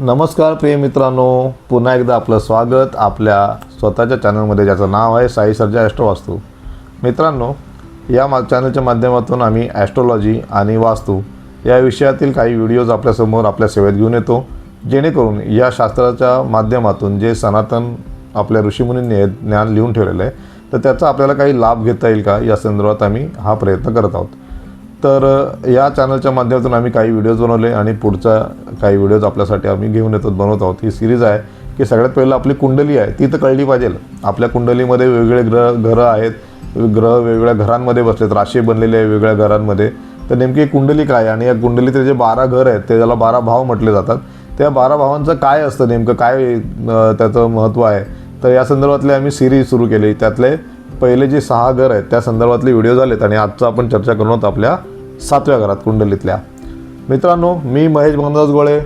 नमस्कार प्रिय मित्रांनो पुन्हा एकदा आपलं स्वागत आपल्या स्वतःच्या चॅनलमध्ये ज्याचं नाव आहे साई सर्जा ॲस्ट्रोवास्तू. मित्रांनो या मा चॅनलच्या माध्यमातून आम्ही ॲस्ट्रोलॉजी आणि वास्तू या विषयातील काही व्हिडिओज आपल्यासमोर आपल्या सेवेत घेऊन येतो जेणेकरून या शास्त्राच्या माध्यमातून जे सनातन आपल्या ऋषीमुनींनी ज्ञान लिहून ठेवलेलं आहे तर त्याचा आपल्याला काही लाभ घेता येईल का या संदर्भात आम्ही हा प्रयत्न करत आहोत. तर या चॅनलच्या माध्यमातून आम्ही काही व्हिडिओज बनवले आणि पुढचा काही व्हिडिओज आपल्यासाठी आम्ही घेऊन येतो बनवत आहोत. ही सिरीज आहे की सगळ्यात पहिलं आपली कुंडली आहे. ती तर कळली पाहिजे. आपल्या कुंडलीमध्ये वेगवेगळे ग्रह घरं आहेत. ग्रह वेगवेगळ्या घरांमध्ये बसलेत. राशी बनलेले आहे वेगवेगळ्या घरांमध्ये. तर नेमकी कुंडली काय आणि या कुंडलीतले जे बारा घर आहेत ते ज्याला बारा भाव म्हटले जातात त्या बारा भावांचं काय असतं नेमकं? काय त्याचं महत्त्व आहे? तर या संदर्भातले आम्ही सिरीज सुरू केली. त्यातले पहिले जे सहा घर आहेत त्या संदर्भातले व्हिडिओ झालेत आणि आजचं आपण चर्चा करून आहोत आपल्या सातव्या घरात कुंडलीतल्या. मित्रांनो मी महेश भंगराज गोळे.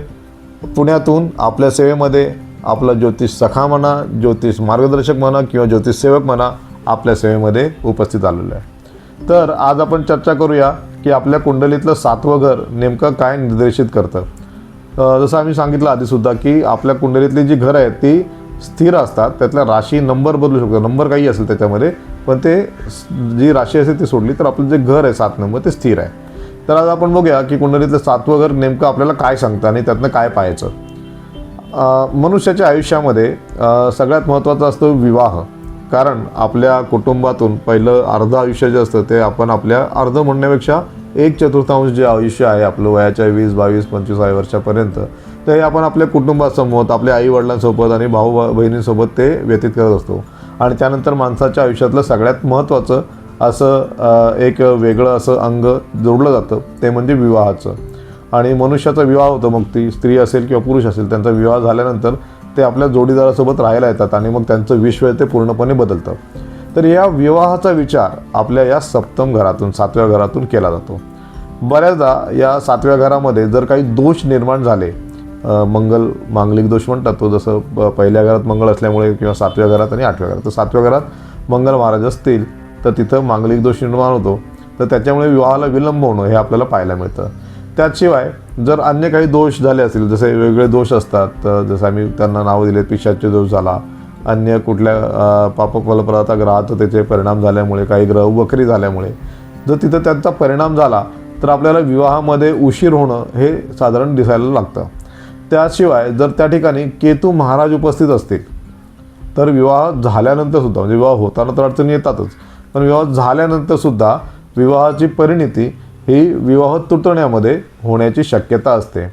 पुण्यातून आपल्या सेवेमध्ये आपला ज्योतिष सखा म्हणा ज्योतिष मार्गदर्शक म्हणा किंवा ज्योतिष सेवक म्हणा आपल्या सेवेमध्ये उपस्थित आलेलो आहे. तर आज आपण चर्चा करूया की आपल्या कुंडलीतलं सातवं घर नेमकं काय निर्देशित करतं. जसं आम्ही सांगितलं आधीसुद्धा की आपल्या कुंडलीतली जी घरं आहेत ती स्थिर असतात त्यातल्या राशी नंबर बदलू शकतो नंबर काही असेल त्याच्यामध्ये पण ते जी राशी असेल ती सोडली तर आपलं जे घर आहे सात नंबर ते स्थिर आहे. तर आज आपण बघूया की कुंडलीतलं सातवं घर नेमकं आपल्याला काय सांगतं आणि त्यातनं काय पाहायचं. मनुष्याच्या आयुष्यामध्ये सगळ्यात महत्त्वाचा असतो विवाह. कारण आपल्या कुटुंबातून पहिलं अर्ध आयुष्य जे असतं ते आपण आपल्या अर्ध म्हणण्यापेक्षा एक चतुर्थांश जे आयुष्य आहे आपलं वयाच्या वीस बावीस पंचवीस आहे वर्षापर्यंत ते हे आपण आपल्या कुटुंबासमोर आपल्या आई वडिलांसोबत आणि भाऊ बहिणींसोबत ते व्यतीत करत असतो. आणि त्यानंतर माणसाच्या आयुष्यातलं सगळ्यात महत्त्वाचं असं एक वेगळं असं अंग जोडलं जातं ते म्हणजे विवाहाचं. आणि मनुष्याचा विवाह होतो मग ती स्त्री असेल किंवा पुरुष असेल त्यांचा विवाह झाल्यानंतर ते आपल्या जोडीदारासोबत राहायला येतात आणि मग त्यांचं विश्व ते पूर्णपणे बदलतं. तर या विवाहाचा विचार आपल्या या सप्तम घरातून सातव्या घरातून केला जातो. बऱ्याचदा या सातव्या घरामध्ये जर काही दोष निर्माण झाले मंगल मांगलिक दोष म्हणतात तो जसं पहिल्या घरात मंगळ असल्यामुळे किंवा सातव्या घरात आणि आठव्या घरात. तर सातव्या घरात मंगल महाराज असतील तर तिथं मांगलिक दोष निर्माण होतो. तर त्याच्यामुळे विवाहाला विलंब होणं हे आपल्याला पाहायला मिळतं. त्याशिवाय जर अन्य काही दोष झाले असतील जसे वेगवेगळे दोष असतात तर जसं आम्ही त्यांना नावं दिले पिशाचे दोष झाला अन्य कुठल्या अ, पापफलप्रदाता त्याचे परिणाम झाल्यामुळे काही ग्रह वक्री झाल्यामुळे जर तिथं त्यांचा परिणाम झाला तर आपल्याला विवाहामध्ये उशीर होणं हे साधारण दिसायला लागतं. त्याशिवाय जर त्या ठिकाणी केतू महाराज उपस्थित असतील तर विवाह झाल्यानंतर सुद्धा म्हणजे विवाह होताना तर अडचणी येतातच पण विवाह झाल्यानंतर सुद्धा विवाहाची परिणिती ही विवाह तुटण्यामध्ये होण्याची शक्यता असते.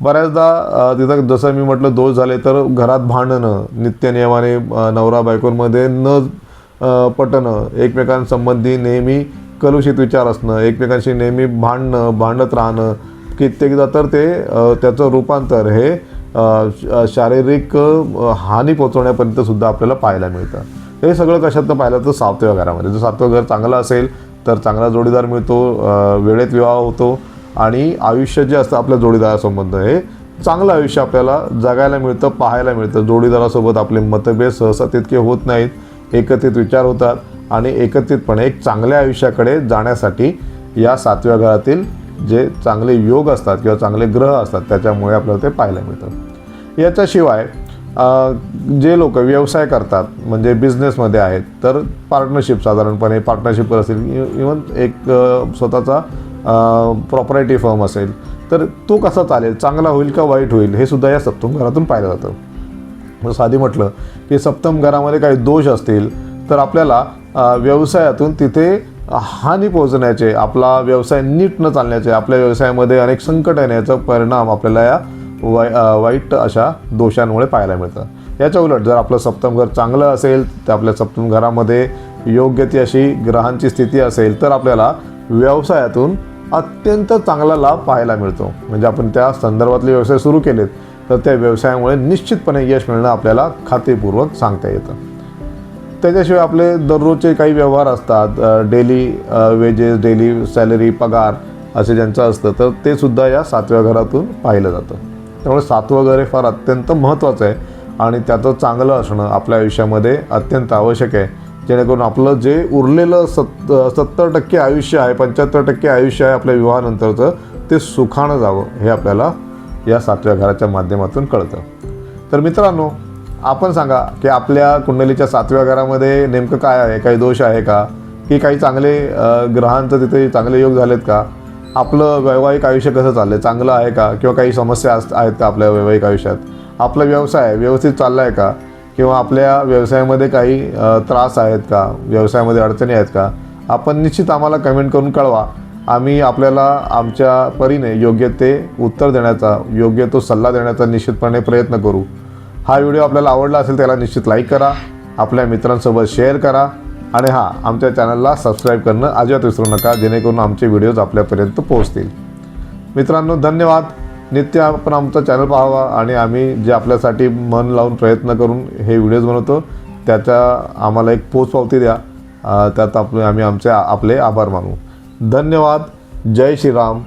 बऱ्याचदा तिथं जसं मी म्हटलं दोष झाले तर घरात भांडणं नित्यनियमाने नवरा बायकोंमध्ये न पटणं एकमेकांसंबंधी नेहमी कलुषित विचार असणं एकमेकांशी नेहमी भांडणं भांडत राहणं कित्येकदा तर ते त्याचं रूपांतर हे शारीरिक हानी पोचवण्यापर्यंत सुद्धा आपल्याला पाहायला मिळतं. हे सगळं कशातनं पाहिलं तर सातव्या घरामध्ये. जर सातवं घर चांगलं असेल तर चांगला जोडीदार मिळतो वेळेत विवाह होतो आणि आयुष्य जे असतं आपल्या जोडीदारासंबंध हे चांगलं आयुष्य आपल्याला जगायला मिळतं पाहायला मिळतं. जोडीदारासोबत आपले मतभेद सहसा तितके होत नाहीत एकत्रित विचार होतात आणि एकत्रितपणे एक चांगल्या आयुष्याकडे जाण्यासाठी या सातव्या घरातील जे चांगले योग असतात किंवा चांगले ग्रह असतात त्याच्यामुळे आपल्याला ते पाहायला मिळतं. याच्याशिवाय जे लोक व्यवसाय करतात म्हणजे बिझनेसमध्ये आहेत तर पार्टनरशिप साधारणपणे पार्टनरशिप असेल इवन एक स्वतःचा प्रॉपर्टी फर्म असेल तर तो कसा चालेल चांगला होईल का वाईट होईल हे सुद्धा या सप्तम घरातून पाहिलं जातं. साधी म्हटलं की सप्तम घरामध्ये काही दोष असतील तर आपल्याला व्यवसायातून तिथे हानी पोहोचण्याचे आपला व्यवसाय नीट न चालण्याचे आपल्या व्यवसायामध्ये अनेक संकट येण्याचा परिणाम आपल्याला या वाई वाईट अशा दोषांमुळे पाहायला मिळतं. याच्या उलट जर आपलं सप्तम घर चांगलं असेल तर आपल्या सप्तम घरामध्ये योग्य ती अशी ग्रहांची स्थिती असेल तर आपल्याला व्यवसायातून अत्यंत चांगला लाभ पाहायला मिळतो. म्हणजे आपण त्या संदर्भातले व्यवसाय सुरू केलेत तर त्या व्यवसायामुळे निश्चितपणे यश मिळणं आपल्याला खात्रीपूर्वक सांगता येतं. त्याच्याशिवाय आपले दररोजचे काही व्यवहार असतात डेली वेजेस डेली सॅलरी पगार असे ज्यांचं असतं तर ते सुद्धा या सातव्या घरातून पाहिलं जातं. त्यामुळे सातवं घर हे फार अत्यंत महत्त्वाचं आहे. आणि त्याचं चांगलं असणं आपल्या आयुष्यामध्ये अत्यंत आवश्यक आहे. जेणेकरून आपलं जे उरलेलं सत् सत्तर टक्के आयुष्य आहे पंच्याहत्तर टक्के आयुष्य आहे आपल्या विवाहानंतरचं ते सुखानं जावं हे आपल्याला या सातव्या घराच्या माध्यमातून कळतं. तर मित्रांनो आपण सांगा की आपल्या कुंडलीच्या सातव्या घरामध्ये नेमकं काय आहे? काही दोष आहे का? की काही चांगले ग्रहांचं तिथे चांगले योग झालेत का? आपलं वैवाहिक आयुष्य कसं चाललंय? चांगलं आहे का? किंवा काही समस्या अस- आहेत का आपल्या वैवाहिक आयुष्यात? आपला व्यवसाय व्यवस्थित चालला आहे का? किंवा आपल्या व्यवसायामध्ये काही त्रास आहेत का? व्यवसायामध्ये अडचणी आहेत का? आपण निश्चित आम्हाला कमेंट करून कळवा. आम्ही आपल्याला आमच्या परीने योग्य ते उत्तर देण्याचा योग्य तो सल्ला देण्याचा निश्चितपणे प्रयत्न करू. हा व्हिडिओ आपल्याला आवडला असेल त्याला निश्चित लाईक करा. आपल्या मित्रांसोबत शेअर करा. आणि हां आमच्या चॅनलला सबस्क्राईब करणं अजिबात विसरू नका जेणेकरून आमचे व्हिडिओज आपल्यापर्यंत पोहोचतील. मित्रांनो धन्यवाद. नित्य आपण आमचा चॅनल पाहावा आणि आम्ही जे आपल्यासाठी मन लावून प्रयत्न करून हे व्हिडिओज बनवतो त्याच्या आम्हाला एक पोच पावती द्या. त्यात आपले आम्ही आमचे आपले आभार मानू. धन्यवाद. जय श्रीराम.